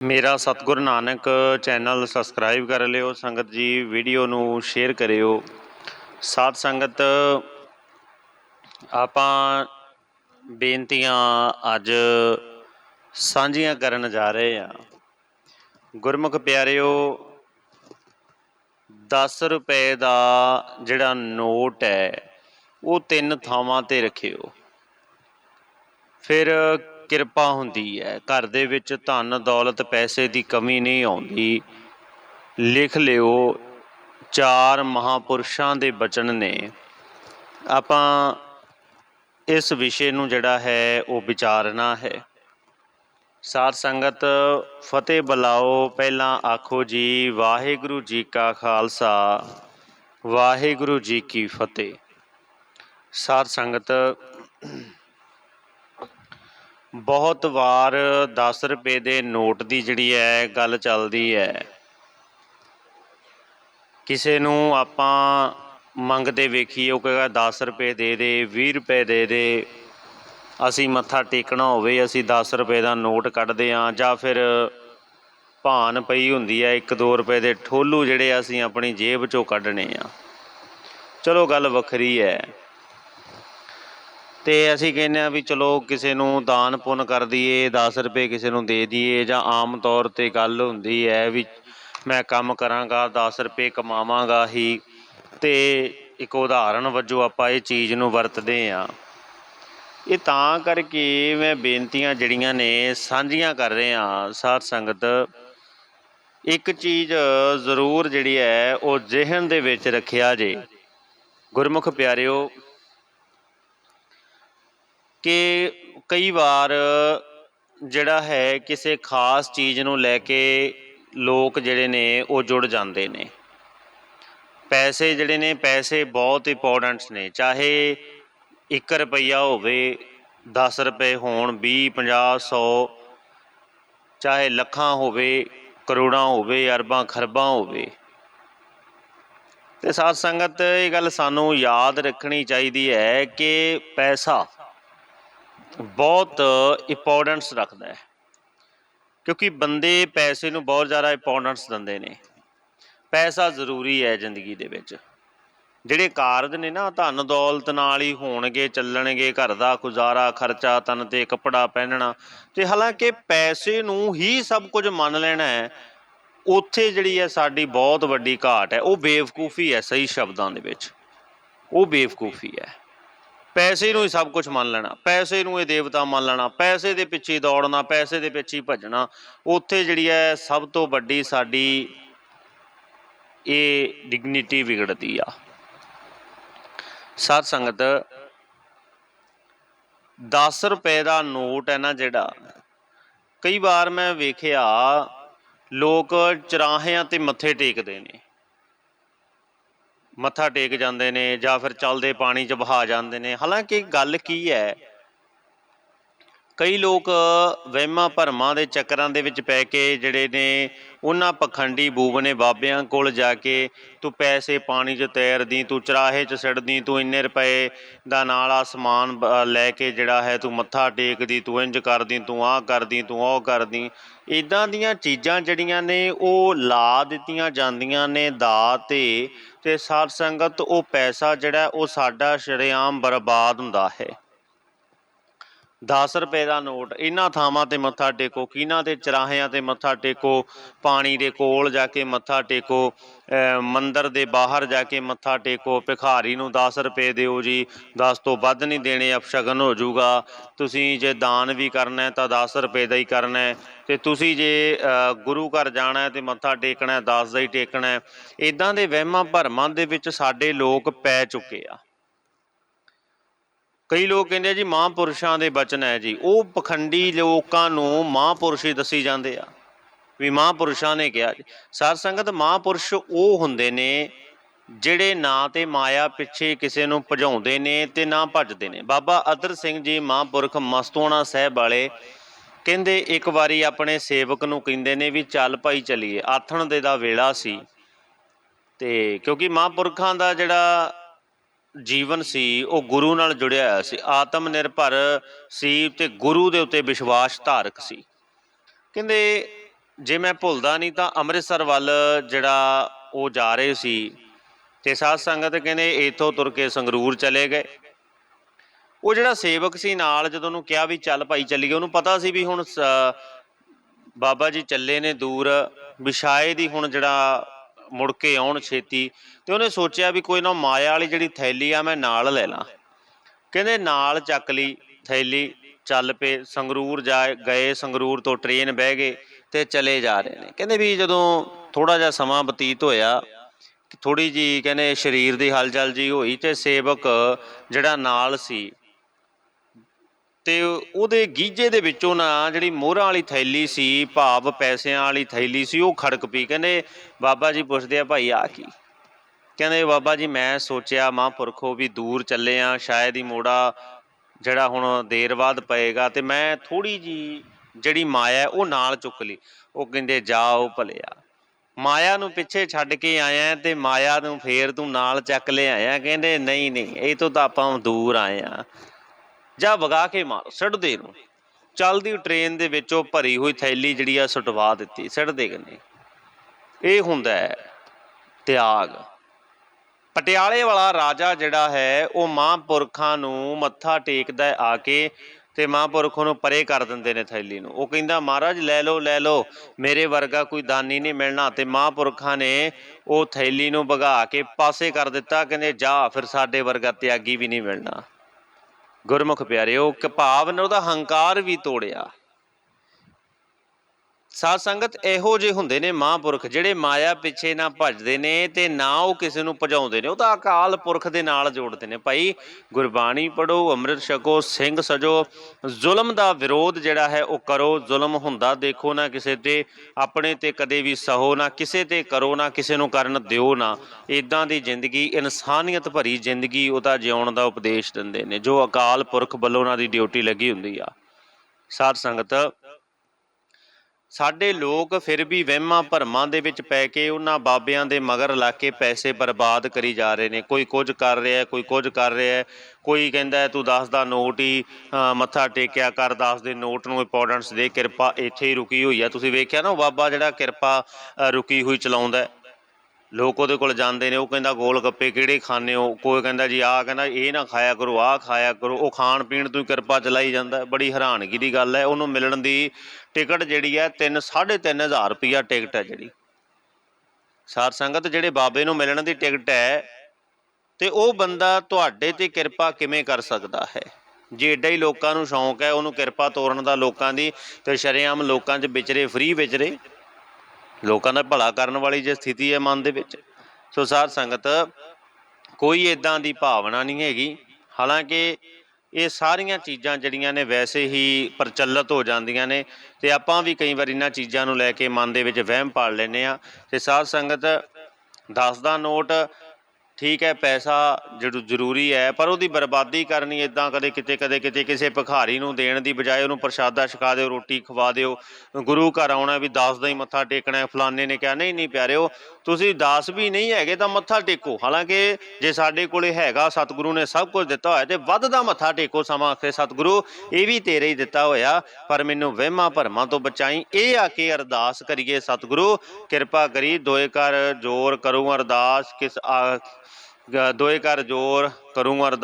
ਮੇਰਾ ਸਤਿਗੁਰ Nanak channel subscribe ਕਰ ਲਿਓ, ਸੰਗਤ ਜੀ ਵੀਡੀਓ ਨੂੰ ਸ਼ੇਅਰ ਕਰਿਓ। ਸਾਧ ਸੰਗਤ, ਆਪਾਂ ਬੇਨਤੀਆਂ ਅੱਜ ਸਾਂਝੀਆਂ ਕਰਨ ਜਾ ਰਹੇ ਆ ਗੁਰਮੁਖ ਪਿਆਰਿਓ 10 ਰੁਪਏ ਦਾ ਜਿਹੜਾ ਨੋਟ ਹੈ, ਉਹ ਤਿੰਨ ਥਾਵਾਂ ਤੇ ਰੱਖਿਓ। ਫਿਰ ਕਿਰਪਾ ਹੁੰਦੀ ਹੈ। ਘਰ ਦੇ ਵਿੱਚ ਧਨ, ਦੌਲਤ, ਪੈਸੇ ਦੀ ਕਮੀ ਨਹੀਂ ਆਉਂਦੀ। ਲਿਖ ਲਿਓ, ਚਾਰ ਮਹਾਪੁਰਸ਼ਾਂ ਦੇ ਬਚਨ ਨੇ। ਆਪਾਂ ਇਸ ਵਿਸ਼ੇ ਨੂੰ ਜਿਹੜਾ ਹੈ, ਉਹ ਵਿਚਾਰਨਾ ਹੈ। ਸਾਧ ਸੰਗਤ, ਫਤਿਹ ਬੁਲਾਓ। ਪਹਿਲਾਂ ਆਖੋ ਜੀ, ਵਾਹਿਗੁਰੂ ਜੀ ਕਾ ਖਾਲਸਾ, ਵਾਹਿਗੁਰੂ ਜੀ ਕੀ ਫਤਿਹ। ਸਾਧ ਸੰਗਤ ਬਹੁਤ ਵਾਰ 10 ਰੁਪਏ ਦੇ ਨੋਟ ਦੀ ਜਿਹੜੀ ਹੈ, ਗੱਲ ਚੱਲਦੀ ਹੈ। ਕਿਸੇ ਨੂੰ ਆਪਾਂ ਮੰਗਦੇ ਵੇਖੀਏ, ਉਹ ਕਹੇਗਾ 10 ਰੁਪਏ ਦੇ ਦੇ 20 ਰੁਪਏ ਦੇ ਦੇ। ਅਸੀਂ ਮੱਥਾ ਟੇਕਣਾ ਹੋਵੇ, ਅਸੀਂ 10 ਰੁਪਏ ਦਾ ਨੋਟ ਕੱਢਦੇ ਆਂ ਜਾਂ ਫਿਰ ਭਾਨ ਪਈ ਹੁੰਦੀ ਹੈ 1-2 ਰੁਪਏ ਦੇ ਠੋਲੂ ਜਿਹੜੇ ਅਸੀਂ ਆਪਣੀ ਜੇਬ ਚੋਂ ਕੱਢਣੇ ਆ। ਚਲੋ, ਗੱਲ ਵੱਖਰੀ ਹੈ। ਤੇ ਅਸੀਂ ਕਹਿੰਦੇ ਆ ਵੀ ਚਲੋ ਕਿਸੇ ਨੂੰ ਦਾਨ ਪੁੰਨ ਕਰ ਦਈਏ 10 ਰੁਪਏ ਕਿਸੇ ਨੂੰ ਦੇ ਦਈਏ ਜਾਂ ਆਮ ਤੌਰ ਤੇ ਗੱਲ ਹੁੰਦੀ ਹੈ ਵੀ ਮੈਂ ਕੰਮ ਕਰਾਂਗਾ 10 ਰੁਪਏ ਕਮਾਵਾਂਗਾ ਹੀ। ਤੇ ਇੱਕ ਉਦਾਹਰਣ ਵਜੋਂ ਆਪਾਂ ਇਹ ਚੀਜ਼ ਨੂੰ ਵਰਤਦੇ ਆ ਇਹ ਤਾਂ ਕਰਕੇ ਮੈਂ ਬੇਨਤੀਆਂ ਜਿਹੜੀਆਂ ਨੇ ਸਾਂਝੀਆਂ ਕਰ ਰਹੇ ਆ ਸਾਧ ਸੰਗਤ। ਇੱਕ ਚੀਜ਼ ਜ਼ਰੂਰ ਜਿਹੜੀ ਹੈ, ਉਹ ਜ਼ਿਹਨ ਦੇ ਵਿੱਚ ਰੱਖਿਆ ਜੇ। ਗੁਰਮੁਖ ਪਿਆਰਿਓ ਕਿ ਕਈ ਵਾਰ ਜਿਹੜਾ ਹੈ ਕਿਸੇ ਖਾਸ ਚੀਜ਼ ਨੂੰ ਲੈ ਕੇ ਲੋਕ ਜਿਹੜੇ ਨੇ ਉਹ ਜੁੜ ਜਾਂਦੇ ਨੇ। ਪੈਸੇ ਜਿਹੜੇ ਨੇ, ਪੈਸੇ ਬਹੁਤ ਇੰਪੋਰਟੈਂਟਸ ਨੇ। ਚਾਹੇ 1 ਰੁਪਈਆ ਹੋਵੇ 10 ਰੁਪਏ ਹੋਣ 20 50 100 ਚਾਹੇ ਲੱਖਾਂ ਹੋਵੇ, ਕਰੋੜਾਂ ਹੋਵੇ, ਅਰਬਾਂ, ਖਰਬਾਂ ਹੋਵੇ। ਤੇ ਸਾਧ ਸੰਗਤ, ਇਹ ਗੱਲ ਸਾਨੂੰ ਯਾਦ ਰੱਖਣੀ ਚਾਹੀਦੀ ਹੈ ਕਿ ਪੈਸਾ ਬਹੁਤ ਇੰਪੋਰਟੈਂਸ ਰੱਖਦਾ ਹੈ। ਕਿਉਂਕਿ ਬੰਦੇ ਪੈਸੇ ਨੂੰ ਬਹੁਤ ਜ਼ਿਆਦਾ ਇੰਪੋਰਟੈਂਸ ਦਿੰਦੇ ਨੇ। ਪੈਸਾ ਜ਼ਰੂਰੀ ਹੈ ਜ਼ਿੰਦਗੀ ਦੇ ਵਿੱਚ। ਜਿਹੜੇ ਕਾਰਜ ਨੇ ਨਾ, ਧਨ ਦੌਲਤ ਨਾਲ ਹੀ ਹੋਣਗੇ, ਚੱਲਣਗੇ, ਘਰ ਦਾ ਗੁਜ਼ਾਰਾ, ਖਰਚਾ, ਤਨ ਤੇ ਕੱਪੜਾ ਪਹਿਨਣਾ। ਤੇ ਹਾਲਾਂਕਿ ਪੈਸੇ ਨੂੰ ਹੀ ਸਭ ਕੁਝ ਮੰਨ ਲੈਣਾ ਹੈ, ਉੱਥੇ ਜਿਹੜੀ ਹੈ ਸਾਡੀ ਬਹੁਤ ਵੱਡੀ ਘਾਟ ਹੈ। ਉਹ ਬੇਵਕੂਫੀ ਹੈ ਸਹੀ ਸ਼ਬਦਾਂ ਦੇ ਵਿੱਚ। ਉਹ ਬੇਵਕੂਫੀ ਹੈ। ਪੈਸੇ ਨੂੰ ਹੀ ਸਭ ਕੁਝ ਮੰਨ ਲੈਣਾ, ਪੈਸੇ ਨੂੰ ਇਹ ਦੇਵਤਾ ਮੰਨ ਲੈਣਾ, ਪੈਸੇ ਦੇ ਪਿੱਛੇ ਦੌੜਨਾ, ਪੈਸੇ ਦੇ ਪਿੱਛੇ ਭੱਜਣਾ, ਉੱਥੇ ਜਿਹੜੀ ਹੈ ਸਭ ਤੋਂ ਵੱਡੀ ਸਾਡੀ ਇਹ ਡਿਗਨਿਟੀ ਵਿਗੜਦੀ ਆ। ਸਾਧ ਸੰਗਤ 10 ਰੁਪਏ ਦਾ ਨੋਟ ਹੈ ਨਾ ਜਿਹੜਾ, ਕਈ ਵਾਰ ਮੈਂ ਵੇਖਿਆ, ਲੋਕ ਚਰਾਹਿਆਂ ਤੇ ਮੱਥੇ ਟੇਕਦੇ ਨੇ। ਮੱਥਾ ਟੇਕ ਜਾਂਦੇ ਨੇ ਜਾਂ ਫਿਰ ਚੱਲਦੇ ਪਾਣੀ 'ਚ ਬਹਾ ਜਾਂਦੇ ਨੇ। ਹਾਲਾਂਕਿ ਗੱਲ ਕੀ ਹੈ, ਕਈ ਲੋਕ ਵਹਿਮਾਂ ਭਰਮਾਂ ਦੇ ਚੱਕਰਾਂ ਦੇ ਵਿੱਚ ਪੈ ਕੇ ਜਿਹੜੇ ਨੇ ਉਹਨਾਂ ਪਖੰਡੀ ਬੂਬਨੇ ਬਾਬਿਆਂ ਕੋਲ ਜਾ ਕੇ ਤੂੰ ਪੈਸੇ ਪਾਣੀ 'ਚ ਤੈਰਦੀ, ਤੂੰ ਚਰਾਹੇ 'ਚ ਸਿੜਦੀ, ਤੂੰ ਇੰਨੇ ਰੁਪਏ ਦਾ ਨਾਲ ਆ ਸਮਾਨ ਲੈ ਕੇ ਜਿਹੜਾ ਹੈ ਤੂੰ ਮੱਥਾ ਟੇਕਦੀ, ਤੂੰ ਇੰਜ ਕਰਦੀ, ਤੂੰ ਆਹ ਕਰਦੀ, ਤੂੰ ਉਹ ਕਰਦੀ। ਇਦਾਂ ਦੀਆਂ ਚੀਜ਼ਾਂ ਜਿਹੜੀਆਂ ਨੇ ਉਹ ਲਾ ਦਿੱਤੀਆਂ ਜਾਂਦੀਆਂ ਨੇ ਦਾ ਤੇ ਤੇ ਸਾਧ ਸੰਗਤ ਉਹ ਪੈਸਾ ਜਿਹੜਾ ਉਹ ਸਾਡਾ ਸ਼ਰੇਆਮ ਬਰਬਾਦ ਹੁੰਦਾ ਹੈ। 10 ਰੁਪਏ ਦਾ ਨੋਟ। ਇਹਨਾਂ ਥਾਵਾਂ ਤੇ ਮੱਥਾ ਟੇਕੋ, ਕਿਹਨਾਂ ਤੇ ਚਰਾਹਿਆਂ ਤੇ ਮੱਥਾ ਟੇਕੋ, ਪਾਣੀ ਦੇ ਕੋਲ ਜਾ ਕੇ ਮੱਥਾ ਟੇਕੋ ਮੰਦਰ ਦੇ ਬਾਹਰ ਜਾ ਕੇ ਮੱਥਾ ਟੇਕੋ, ਭਿਖਾਰੀ ਨੂੰ 10 ਰੁਪਏ ਦਿਓ ਜੀ। 10 ਤੋਂ ਵੱਧ ਨਹੀਂ ਦੇਣੇ, ਅਪਸ਼ਗਨ ਹੋ ਜਾਊਗਾ। ਤੁਸੀਂ ਜੇ ਦਾਨ ਵੀ ਕਰਨਾ ਹੈ ਤਾਂ 10 ਰੁਪਏ ਦਾ ਹੀ ਕਰਨਾ ਹੈ। ਤੇ ਤੁਸੀਂ ਜੇ ਗੁਰੂ ਘਰ ਜਾਣਾ ਹੈ ਤੇ ਮੱਥਾ ਟੇਕਣਾ ਹੈ 10 ਦਾ ਹੀ ਟੇਕਣਾ ਹੈ। ਇਦਾਂ ਦੇ ਵਹਿਮਾਂ ਭਰਮਾਂ ਦੇ ਵਿੱਚ ਸਾਡੇ ਲੋਕ ਪੈ ਚੁੱਕੇ ਆ। ਕਈ ਲੋਕ ਕਹਿੰਦੇ ਆ ਜੀ ਮਹਾਂਪੁਰਸ਼ਾਂ ਦੇ ਬਚਨ ਹੈ ਜੀ। ਉਹ ਪਖੰਡੀ ਲੋਕਾਂ ਨੂੰ ਮਹਾਂਪੁਰਸ਼ ਹੀ ਦੱਸੀ ਜਾਂਦੇ ਆ। ਵੀ ਮਹਾਂਪੁਰਸ਼ਾਂ ਨੇ ਕਿਹਾ ਜੀ। ਸਾਧ ਸੰਗਤ, ਮਹਾਂਪੁਰਸ਼ ਉਹ ਹੁੰਦੇ ਨੇ ਜਿਹੜੇ ਨਾ ਤੇ ਮਾਇਆ ਪਿੱਛੇ ਕਿਸੇ ਨੂੰ ਭਜਾਉਂਦੇ ਨੇ ਤੇ ਨਾ ਭੱਜਦੇ ਨੇ। ਬਾਬਾ ਅਦਰ ਸਿੰਘ ਜੀ ਮਹਾਂਪੁਰਖ ਮਸਤੋਣਾ ਸਾਹਿਬ ਵਾਲੇ ਕਹਿੰਦੇ, ਇੱਕ ਵਾਰੀ ਆਪਣੇ ਸੇਵਕ ਨੂੰ ਕਹਿੰਦੇ ਨੇ ਵੀ ਚੱਲ ਭਾਈ ਚਲੀਏ। ਆਥਣ ਦੇ ਦਾ ਵੇਲਾ ਸੀ। ਤੇ ਕਿਉਂਕਿ ਮਹਾਂਪੁਰਖਾਂ ਦਾ ਜਿਹੜਾ ਜੀਵਨ ਸੀ, ਉਹ ਗੁਰੂ ਨਾਲ ਜੁੜਿਆ ਹੋਇਆ ਸੀ। ਆਤਮ ਨਿਰਭਰ ਸੀ ਤੇ ਗੁਰੂ ਦੇ ਉੱਤੇ ਵਿਸ਼ਵਾਸ ਧਾਰਕ ਸੀ। ਕਹਿੰਦੇ, ਜੇ ਮੈਂ ਭੁੱਲਦਾ ਨਹੀਂ ਤਾਂ ਅੰਮ੍ਰਿਤਸਰ ਵੱਲ ਜਿਹੜਾ ਉਹ ਜਾ ਰਹੇ ਸੀ ਤੇ ਸਾਧ ਸੰਗਤ ਕਹਿੰਦੇ, ਇਥੋਂ ਤੁਰ ਕੇ ਸੰਗਰੂਰ ਚਲੇ ਗਏ। ਉਹ ਜਿਹੜਾ ਸੇਵਕ ਸੀ ਨਾਲ, ਜਦੋਂ ਉਹਨੂੰ ਕਿਹਾ ਵੀ ਚੱਲ ਭਾਈ ਚੱਲੀਏ, ਉਹਨੂੰ ਪਤਾ ਸੀ ਵੀ ਹੁਣ ਸ- ਬਾਬਾ ਜੀ ਚੱਲੇ ਨੇ ਦੂਰ ਵੀ ਦੀ ਹੁਣ ਜਿਹੜਾ ਮੁੜ ਕੇ ਆਉਣ ਛੇਤੀ, ਤੇ ਉਹਨੇ ਸੋਚਿਆ ਵੀ ਕੋਈ ਨਾ ਮਾਇਆ ਵਾਲੀ ਜਿਹੜੀ ਥੈਲੀ ਆ ਮੈਂ ਨਾਲ ਲੈ ਲਾਂ। ਕਹਿੰਦੇ ਨਾਲ ਚੱਕ ਲਈ ਥੈਲੀ, ਚੱਲ ਪਏ, ਸੰਗਰੂਰ ਜਾ ਗਏ, ਸੰਗਰੂਰ ਤੋਂ ਟ੍ਰੇਨ ਬਹਿ ਗਏ ਤੇ ਚਲੇ ਜਾ ਰਹੇ ਨੇ। ਕਹਿੰਦੇ ਵੀ ਜਦੋਂ ਥੋੜਾ ਜਿਹਾ ਸਮਾਂ ਬਤੀਤ ਹੋਇਆ ਥੋੜੀ ਜੀ ਕਹਿੰਦੇ ਸਰੀਰ ਦੀ ਹਲਚਲ ਜੀ ਹੋਈ ਤੇ ਸੇਵਕ ਜਿਹੜਾ ਨਾਲ ਸੀ ਤੇ ਉਹਦੇ ਗੀਜੇ ਦੇ ਵਿੱਚੋਂ ਨਾ ਜਿਹੜੀ ਮੋਹਰਾਂ ਵਾਲੀ ਥੈਲੀ ਸੀ, ਭਾਵ ਪੈਸਿਆਂ ਵਾਲੀ ਥੈਲੀ ਸੀ, ਉਹ ਖੜਕ ਪਈ। ਕਹਿੰਦੇ, ਬਾਬਾ ਜੀ ਪੁੱਛਦੇ ਆ, ਭਾਈ ਆ ਕੀ? ਕਹਿੰਦੇ, ਬਾਬਾ ਜੀ, ਮੈਂ ਸੋਚਿਆ, ਮਹਾਂਪੁਰਖੋ ਵੀ ਦੂਰ ਚੱਲੇ ਆ, ਸ਼ਾਇਦ ਹੀ ਮੋੜਾ ਜਿਹੜਾ ਹੁਣ ਦੇਰ ਬਾਅਦ ਪਏਗਾ। ਤੇ ਮੈਂ ਥੋੜੀ ਜੀ ਜਿਹੜੀ ਮਾਇਆ, ਉਹ ਨਾਲ ਚੁੱਕ ਲਈ। ਉਹ ਕਹਿੰਦੇ, ਜਾਓ ਭਲਿਆ, ਮਾਇਆ ਨੂੰ ਪਿੱਛੇ ਛੱਡ ਕੇ ਆਇਆ ਤੇ ਮਾਇਆ ਨੂੰ ਫੇਰ ਤੂੰ ਨਾਲ ਚੱਕ ਲਿਆਇਆ ਕਹਿੰਦੇ, ਨਹੀਂ ਨਹੀਂ, ਇਹ ਤੋਂ ਤਾਂ ਆਪਾਂ ਦੂਰ ਆਏ ਆ। ਜਾ ਵਗਾ ਕੇ ਮਾਰ ਛੱਡ ਨੂੰ ਚੱਲਦੀ ਟ੍ਰੇਨ ਦੇ ਵਿੱਚੋਂ ਭਰੀ ਹੋਈ ਥੈਲੀ ਜਿਹੜੀ ਆ ਸੁਟਵਾ ਦਿੱਤੀ ਛੱਡ ਦੇ ਇਹ ਹੁੰਦਾ ਹੈ ਤਿਆਗ। ਪਟਿਆਲੇ ਵਾਲਾ ਰਾਜਾ ਜਿਹੜਾ ਹੈ, ਉਹ ਮਹਾਂਪੁਰਖਾਂ ਨੂੰ ਮੱਥਾ ਟੇਕਦਾ ਆ ਕੇ ਤੇ ਮਹਾਂਪੁਰਖੋਂ ਨੂੰ ਪਰੇ ਕਰ ਦਿੰਦੇ ਨੇ ਥੈਲੀ ਨੂੰ। ਉਹ ਕਹਿੰਦਾ, ਮਹਾਰਾਜ, ਲੈ ਲਓ ਲੈ ਲਓ, ਮੇਰੇ ਵਰਗਾ ਕੋਈ ਦਾਨੀ ਨਹੀਂ ਮਿਲਣਾ। ਤੇ ਮਹਾਂਪੁਰਖਾਂ ਨੇ ਉਹ ਥੈਲੀ ਨੂੰ ਭਗਾ ਕੇ ਪਾਸੇ ਕਰ ਦਿੱਤਾ, ਕਹਿੰਦੇ, ਜਾ, ਫਿਰ ਸਾਡੇ ਵਰਗਾ ਤਿਆਗੀ ਵੀ ਨਹੀਂ ਮਿਲਣਾ। ਗੁਰਮੁਖ ਪਿਆਰਿਓ ਕਿ ਭਾਵ ਨੇ ਉਹਦਾ ਹੰਕਾਰ ਵੀ ਤੋੜਿਆ। ਸਾਧ ਸੰਗਤ ਇਹੋ ਜਿਹੇ ਹੁੰਦੇ ਨੇ ਮਹਾਂਪੁਰਖ ਜਿਹੜੇ ਮਾਇਆ ਪਿੱਛੇ ਨਾ ਭੱਜਦੇ ਨੇ ਤੇ ਨਾ ਉਹ ਕਿਸੇ ਨੂੰ ਭਜਾਉਂਦੇ ਨੇ। ਉਹ ਤਾਂ ਅਕਾਲ ਪੁਰਖ ਦੇ ਨਾਲ ਜੋੜਦੇ ਨੇ। ਭਾਈ ਗੁਰਬਾਣੀ ਪੜੋ ਅੰਮ੍ਰਿਤ ਛਕੋ, ਸਿੰਘ ਸਜੋ। ਜ਼ੁਲਮ ਦਾ ਵਿਰੋਧ ਜਿਹੜਾ ਹੈ ਉਹ ਕਰੋ। ਜ਼ੁਲਮ ਹੁੰਦਾ ਦੇਖੋ ਨਾ ਕਿਸੇ ਤੇ, ਆਪਣੇ ਤੇ ਕਦੇ ਵੀ ਸਹੋ ਨਾ, ਕਿਸੇ ਤੇ ਕਰੋ ਨਾ, ਕਿਸੇ ਨੂੰ ਕਰਨ ਦਿਓ ਨਾ। ਇਦਾਂ ਦੀ ਜ਼ਿੰਦਗੀ, ਇਨਸਾਨੀਅਤ ਭਰੀ ਜ਼ਿੰਦਗੀ ਉਹਦਾ ਜਿਉਣ ਦਾ ਉਪਦੇਸ਼ ਦਿੰਦੇ ਨੇ। ਜੋ ਅਕਾਲ ਪੁਰਖ ਵੱਲੋਂ ਉਹਨਾਂ ਦੀ ਡਿਊਟੀ ਲੱਗੀ ਹੁੰਦੀ ਆ। ਸਾਧ ਸੰਗਤ ਸਾਡੇ ਲੋਕ ਫਿਰ ਵੀ ਵਹਿਮਾਂ ਭਰਮਾਂ ਦੇ ਵਿੱਚ ਪੈ ਕੇ ਉਹਨਾਂ ਬਾਬਿਆਂ ਦੇ ਮਗਰ ਲਾ ਕੇ ਪੈਸੇ ਬਰਬਾਦ ਕਰੀ ਜਾ ਰਹੇ ਨੇ। ਕੋਈ ਕੁਝ ਕਰ ਰਿਹਾ ਕੋਈ ਕੁਝ ਕਰ ਰਿਹਾ ਕੋਈ ਕਹਿੰਦਾ ਤੂੰ 10 ਦਾ ਨੋਟ ਹੀ ਮੱਥਾ ਟੇਕਿਆ ਕਰ 10 ਦੇ ਨੋਟ ਨੂੰ ਇੰਪੋਰਟੈਂਸ ਦੇ, ਕਿਰਪਾ ਇੱਥੇ ਹੀ ਰੁਕੀ ਹੋਈ ਆ। ਤੁਸੀਂ ਵੇਖਿਆ ਨਾ ਉਹ ਬਾਬਾ ਜਿਹੜਾ ਕਿਰਪਾ ਰੁਕੀ ਹੋਈ ਚਲਾਉਂਦਾ ਲੋਕ ਉਹਦੇ ਕੋਲ ਜਾਂਦੇ ਨੇ, ਉਹ ਕਹਿੰਦਾ ਗੋਲ ਗੱਪੇ ਕਿਹੜੇ ਖਾਣੇ ਹੋ? ਕੋਈ ਕਹਿੰਦਾ ਜੀ, ਆਹ ਕਹਿੰਦਾ, ਇਹ ਨਾ ਖਾਇਆ ਕਰੋ, ਆਹ ਖਾਇਆ ਕਰੋ। ਉਹ ਖਾਣ ਪੀਣ ਤੋਂ ਹੀ ਕਿਰਪਾ ਚਲਾਈ ਜਾਂਦਾ ਬੜੀ ਹੈਰਾਨਗੀ ਦੀ ਗੱਲ ਹੈ। ਉਹਨੂੰ ਮਿਲਣ ਦੀ ਟਿਕਟ ਜਿਹੜੀ ਹੈ 3 3500 ਰੁਪਿਆ ਟਿਕਟ ਹੈ ਜਿਹੜੀ। ਸਾਰ ਸੰਗਤ, ਜਿਹੜੇ ਬਾਬੇ ਨੂੰ ਮਿਲਣ ਦੀ ਟਿਕਟ ਹੈ, ਤੇ ਉਹ ਬੰਦਾ ਤੁਹਾਡੇ ਤੇ ਕਿਰਪਾ ਕਿਵੇਂ ਕਰ ਸਕਦਾ ਹੈ? ਜੇ ਏਡਾ ਹੀ ਲੋਕਾਂ ਨੂੰ ਸ਼ੌਂਕ ਹੈ, ਉਹਨੂੰ ਕਿਰਪਾ ਤੋਰਨ ਦਾ ਲੋਕਾਂ ਦੀ ਤੇ ਸ਼ਰੇਆਮ ਲੋਕਾਂ 'ਚ ਵਿਚਰੇ, ਫ੍ਰੀ ਵਿਚਰੇ ਲੋਕਾਂ ਦਾ ਭਲਾ ਕਰਨ ਵਾਲੀ ਜੇ ਸਥਿਤੀ ਹੈ ਮਨ ਦੇ ਵਿੱਚ, ਸੋ ਸਾਧ ਸੰਗਤ, ਕੋਈ ਇਦਾਂ ਦੀ ਭਾਵਨਾ ਨਹੀਂ ਹੈਗੀ। ਹਾਲਾਂਕਿ ਇਹ ਸਾਰੀਆਂ ਚੀਜ਼ਾਂ ਜਿਹੜੀਆਂ ਨੇ ਵੈਸੇ ਹੀ ਪ੍ਰਚਲਿਤ ਹੋ ਜਾਂਦੀਆਂ ਨੇ ਤੇ ਆਪਾਂ ਵੀ ਕਈ ਵਾਰ ਇਹਨਾਂ ਚੀਜ਼ਾਂ ਨੂੰ ਲੈ ਕੇ ਮਨ ਦੇ ਵਿੱਚ ਵਹਿਮ ਪਾਲ ਲੈਨੇ ਆ ਤੇ ਸਾਧ ਸੰਗਤ 10 ਦਾ ਨੋਟ ਠੀਕ ਹੈ, ਪੈਸਾ ਜਰੂ- ਜ਼ਰੂਰੀ ਹੈ, ਪਰ ਉਹਦੀ ਬਰਬਾਦੀ ਕਰਨੀ ਇਦਾਂ ਕਦੇ ਕਿਤੇ ਕਦੇ ਕਿਤੇ ਕਿਸੇ ਭਿਖਾਰੀ ਨੂੰ ਦੇਣ ਦੀ ਬਜਾਏ ਉਹਨੂੰ ਪ੍ਰਸ਼ਾਦਾ ਛਕਾ ਦਿਓ, ਰੋਟੀ ਖਵਾ ਦਿਓ। ਗੁਰੂ ਘਰ ਆਉਣਾ ਵੀ ਦਾਸ ਦਾ ਹੀ ਮੱਥਾ ਟੇਕਣਾ ਹੈ, ਫਲਾਣੇ ਨੇ ਕਿਹਾ, ਨਹੀਂ ਨਹੀਂ ਪਿਆਰਿਓ ਤੁਸੀਂ ਦਾਸ ਵੀ ਨਹੀਂ ਹੈਗੇ ਤਾਂ ਮੱਥਾ ਟੇਕੋ। ਹਾਲਾਂਕਿ ਜੇ ਸਾਡੇ ਕੋਲੇ ਹੈਗਾ, ਸਤਿਗੁਰੂ ਨੇ ਸਭ ਕੁਝ ਦਿੱਤਾ ਹੋਇਆ ਤੇ ਵੱਧ ਦਾ ਮੱਥਾ ਟੇਕੋ ਸਮਾਂ ਆਖੇ, ਸਤਿਗੁਰੂ, ਇਹ ਵੀ ਤੇਰੇ ਹੀ ਦਿੱਤਾ ਹੋਇਆ, ਪਰ ਮੈਨੂੰ ਵਹਿਮਾਂ ਭਰਮਾਂ ਤੋਂ ਬਚਾਈ। ਇਹ ਆ ਕੇ ਅਰਦਾਸ ਕਰੀਏ, ਸਤਿਗੁਰੂ, ਕਿਰਪਾ ਕਰੀ, ਦੋਏ ਕਰ ਜੋਰ ਕਰੂੰ ਅਰਦਾਸ, ਕਿਸ ਦੋਏ ਕਰ ਜੋਰ ਕਰੂੰ ਅਰਦਾਸ।